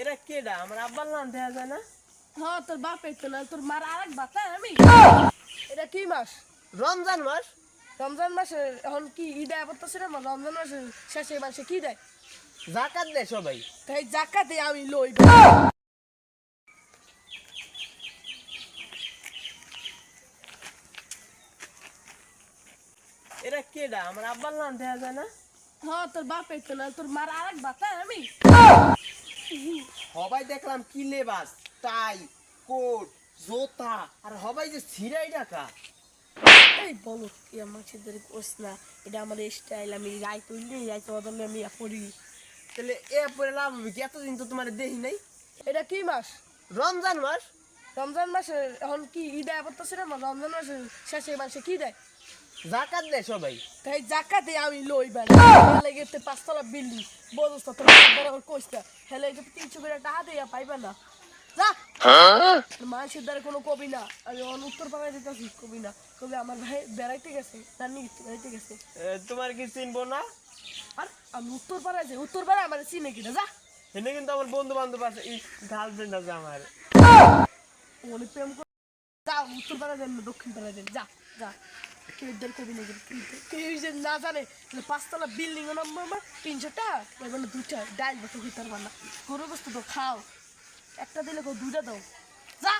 এটা কেডা? আমার আব্বার নাম দেয়া যায় না? হ্যাঁ তোর বাপ তো না তোর মার আর এক বাতা আমি? এটা কি মাস? রমজান মাস? রমজান মাসে এখন কি ঈদ আয় করতেছে না? রমজান মাসে শেষে মাসে কি দেয়? জাকাত দেয় সবাই। তাই জাকাতে আমি লই। এটা কেডা? আমার আব্বার নাম দেয়া যায় না? হ্যাঁ তোর বাপ তো না তোর মার আর এক বাতা আমি? সবাই দেখলাম কি লেবাস টাই কোট জোতা আর সবাই যে ছিড়াই টাকা এই বলো কি আমার ছেদের কোস না এটা আমার স্টাইল আমি রায় তুললি রায় বদলে আমি পড়ি তাহলে এ পরে লাভ হবে কি? এতদিন তো তোমার দেখি নাই। এটা কি মাস? রমজান মাস। রমজান মাসে এখন কি ঈদ আয় করতেছে না? রমজান মাসে শেষে মাসে কি দেয়? জাকাত দেয় সবাই। তাই জাকাতে আমি লই বেড়া লেগে পাঁচতলা বিল্ডিং। বদস্ত তোর বরাবর কইস্তা হেলে তিনশো করে টাকা দিয়ে পাইবে না। যা। মানুষের দ্বারা কোনো কবি না। আমি অন উত্তর পাড়ায় যেতেছি কবি না। কবি আমার ভাই বেড়াইতে গেছে নানি বেড়াইতে গেছে। তোমার কি চিনবো না? আর আমি উত্তর পাড়ায় যাই উত্তর পাড়ায় আমার চিনে কিনা যা। এনে কিন্তু আমার বন্ধু বান্ধব আছে গার্লফ্রেন্ড আছে আমার। ওনে প্রেম উত্তর পাড়া যান না দক্ষিণ পাড়া যান যা যা। কেউ এদের কবি না কেউ যে না জানে পাঁচতলা বিল্ডিং নাম্বার আমার তিনশোটা এবার দুটা ডাইল বসে হইতে পারবা না। গরু তো খাও। একটা দিলে কেউ দুটা দাও। যা।